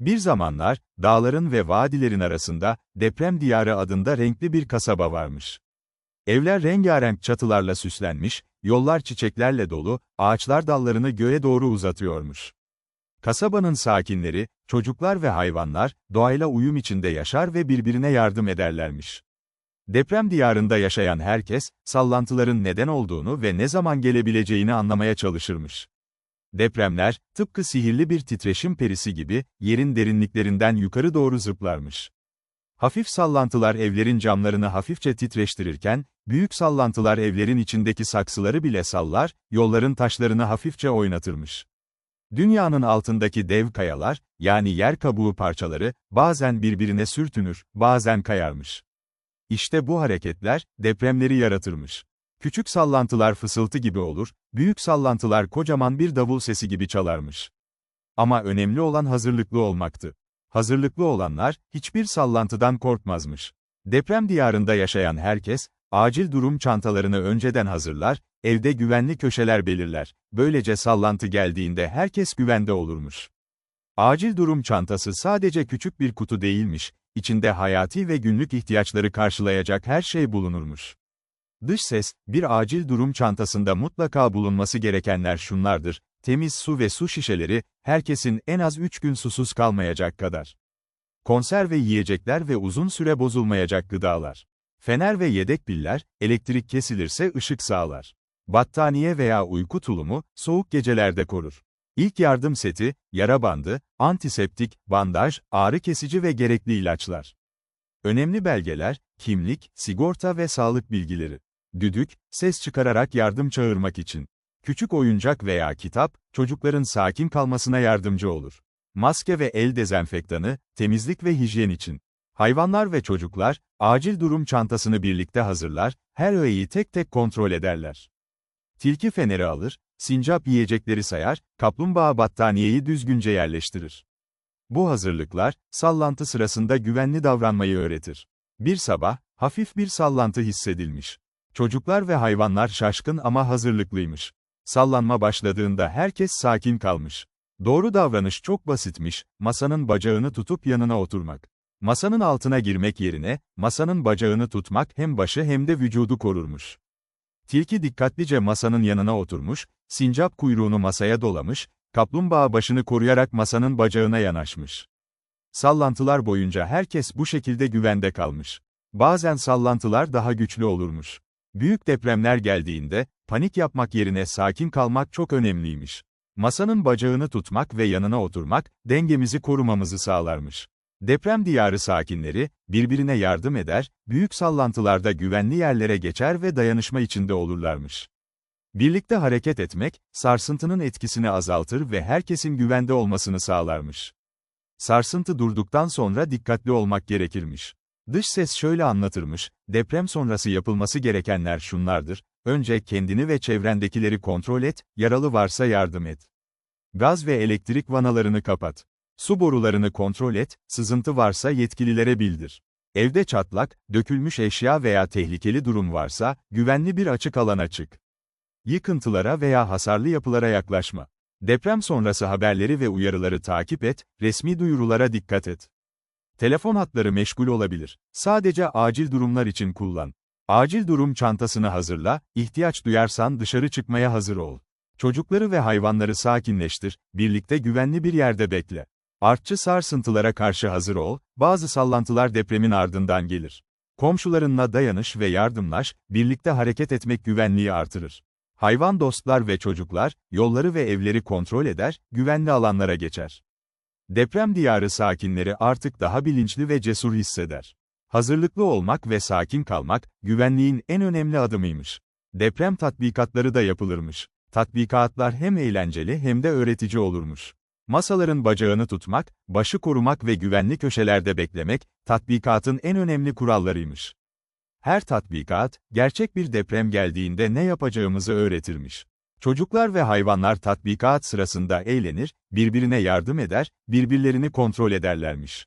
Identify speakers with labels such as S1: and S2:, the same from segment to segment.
S1: Bir zamanlar, dağların ve vadilerin arasında, deprem diyarı adında renkli bir kasaba varmış. Evler rengarenk çatılarla süslenmiş, yollar çiçeklerle dolu, ağaçlar dallarını göğe doğru uzatıyormuş. Kasabanın sakinleri, çocuklar ve hayvanlar, doğayla uyum içinde yaşar ve birbirine yardım ederlermiş. Deprem diyarında yaşayan herkes, sallantıların neden olduğunu ve ne zaman gelebileceğini anlamaya çalışırmış. Depremler, tıpkı sihirli bir titreşim perisi gibi, yerin derinliklerinden yukarı doğru zıplarmış. Hafif sallantılar evlerin camlarını hafifçe titreştirirken, büyük sallantılar evlerin içindeki saksıları bile sallar, yolların taşlarını hafifçe oynatırmış. Dünyanın altındaki dev kayalar, yani yer kabuğu parçaları, bazen birbirine sürtünür, bazen kayarmış. İşte bu hareketler, depremleri yaratırmış. Küçük sallantılar fısıltı gibi olur, büyük sallantılar kocaman bir davul sesi gibi çalarmış. Ama önemli olan hazırlıklı olmaktı. Hazırlıklı olanlar, hiçbir sallantıdan korkmazmış. Deprem diyarında yaşayan herkes, acil durum çantalarını önceden hazırlar, evde güvenli köşeler belirler. Böylece sallantı geldiğinde herkes güvende olurmuş. Acil durum çantası sadece küçük bir kutu değilmiş, içinde hayati ve günlük ihtiyaçları karşılayacak her şey bulunurmuş. Dış ses, bir acil durum çantasında mutlaka bulunması gerekenler şunlardır, temiz su ve su şişeleri, herkesin en az 3 gün susuz kalmayacak kadar. Konserve yiyecekler ve uzun süre bozulmayacak gıdalar. Fener ve yedek piller, elektrik kesilirse ışık sağlar. Battaniye veya uyku tulumu, soğuk gecelerde korur. İlk yardım seti, yara bandı, antiseptik, bandaj, ağrı kesici ve gerekli ilaçlar. Önemli belgeler, kimlik, sigorta ve sağlık bilgileri. Düdük, ses çıkararak yardım çağırmak için. Küçük oyuncak veya kitap, çocukların sakin kalmasına yardımcı olur. Maske ve el dezenfektanı, temizlik ve hijyen için. Hayvanlar ve çocuklar, acil durum çantasını birlikte hazırlar, her öğeyi tek tek kontrol ederler. Tilki feneri alır, sincap yiyecekleri sayar, kaplumbağa battaniyeyi düzgünce yerleştirir. Bu hazırlıklar, sallantı sırasında güvenli davranmayı öğretir. Bir sabah, hafif bir sallantı hissedilmiş. Çocuklar ve hayvanlar şaşkın ama hazırlıklıymış. Sallanma başladığında herkes sakin kalmış. Doğru davranış çok basitmiş, masanın bacağını tutup yanına oturmak. Masanın altına girmek yerine, masanın bacağını tutmak hem başı hem de vücudu korurmuş. Tilki dikkatlice masanın yanına oturmuş, sincap kuyruğunu masaya dolamış, kaplumbağa başını koruyarak masanın bacağına yanaşmış. Sallantılar boyunca herkes bu şekilde güvende kalmış. Bazen sallantılar daha güçlü olurmuş. Büyük depremler geldiğinde, panik yapmak yerine sakin kalmak çok önemliymiş. Masanın bacağını tutmak ve yanına oturmak, dengemizi korumamızı sağlarmış. Deprem diyarı sakinleri, birbirine yardım eder, büyük sallantılarda güvenli yerlere geçer ve dayanışma içinde olurlarmış. Birlikte hareket etmek, sarsıntının etkisini azaltır ve herkesin güvende olmasını sağlarmış. Sarsıntı durduktan sonra dikkatli olmak gerekirmiş. Dış ses şöyle anlatırmış, deprem sonrası yapılması gerekenler şunlardır, önce kendini ve çevrendekileri kontrol et, yaralı varsa yardım et. Gaz ve elektrik vanalarını kapat. Su borularını kontrol et, sızıntı varsa yetkililere bildir. Evde çatlak, dökülmüş eşya veya tehlikeli durum varsa, güvenli bir açık alana çık. Yıkıntılara veya hasarlı yapılara yaklaşma. Deprem sonrası haberleri ve uyarıları takip et, resmi duyurulara dikkat et. Telefon hatları meşgul olabilir. Sadece acil durumlar için kullan. Acil durum çantasını hazırla, ihtiyaç duyarsan dışarı çıkmaya hazır ol. Çocukları ve hayvanları sakinleştir, birlikte güvenli bir yerde bekle. Artçı sarsıntılara karşı hazır ol, bazı sallantılar depremin ardından gelir. Komşularınla dayanış ve yardımlaş, birlikte hareket etmek güvenliği artırır. Hayvan dostlar ve çocuklar, yolları ve evleri kontrol eder, güvenli alanlara geçer. Deprem diyarı sakinleri artık daha bilinçli ve cesur hisseder. Hazırlıklı olmak ve sakin kalmak, güvenliğin en önemli adımıymış. Deprem tatbikatları da yapılırmış. Tatbikatlar hem eğlenceli hem de öğretici olurmuş. Masaların bacağını tutmak, başı korumak ve güvenli köşelerde beklemek, tatbikatın en önemli kurallarıymış. Her tatbikat, gerçek bir deprem geldiğinde ne yapacağımızı öğretirmiş. Çocuklar ve hayvanlar tatbikat sırasında eğlenir, birbirine yardım eder, birbirlerini kontrol ederlermiş.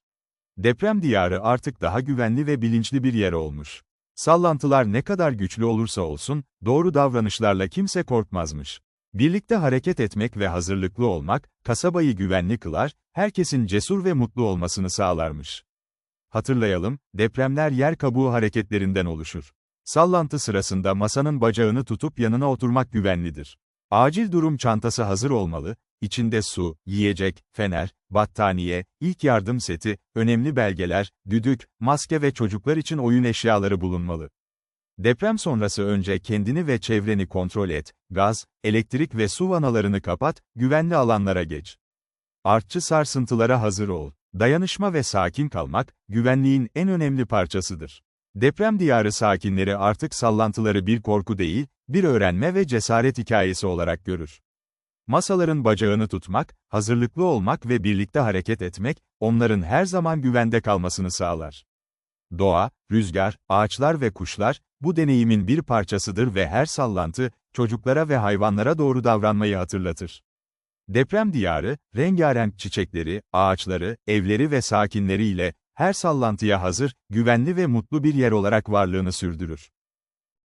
S1: Deprem diyarı artık daha güvenli ve bilinçli bir yer olmuş. Sallantılar ne kadar güçlü olursa olsun, doğru davranışlarla kimse korkmazmış. Birlikte hareket etmek ve hazırlıklı olmak, kasabayı güvenli kılar, herkesin cesur ve mutlu olmasını sağlarmış. Hatırlayalım, depremler yer kabuğu hareketlerinden oluşur. Sallantı sırasında masanın bacağını tutup yanına oturmak güvenlidir. Acil durum çantası hazır olmalı, içinde su, yiyecek, fener, battaniye, ilk yardım seti, önemli belgeler, düdük, maske ve çocuklar için oyun eşyaları bulunmalı. Deprem sonrası önce kendini ve çevreni kontrol et, gaz, elektrik ve su vanalarını kapat, güvenli alanlara geç. Artçı sarsıntılara hazır ol. Dayanışma ve sakin kalmak, güvenliğin en önemli parçasıdır. Deprem diyarı sakinleri artık sallantıları bir korku değil, bir öğrenme ve cesaret hikayesi olarak görür. Masaların bacağını tutmak, hazırlıklı olmak ve birlikte hareket etmek, onların her zaman güvende kalmasını sağlar. Doğa, rüzgar, ağaçlar ve kuşlar, bu deneyimin bir parçasıdır ve her sallantı, çocuklara ve hayvanlara doğru davranmayı hatırlatır. Deprem diyarı, rengarenk çiçekleri, ağaçları, evleri ve sakinleriyle, her sallantıya hazır, güvenli ve mutlu bir yer olarak varlığını sürdürür.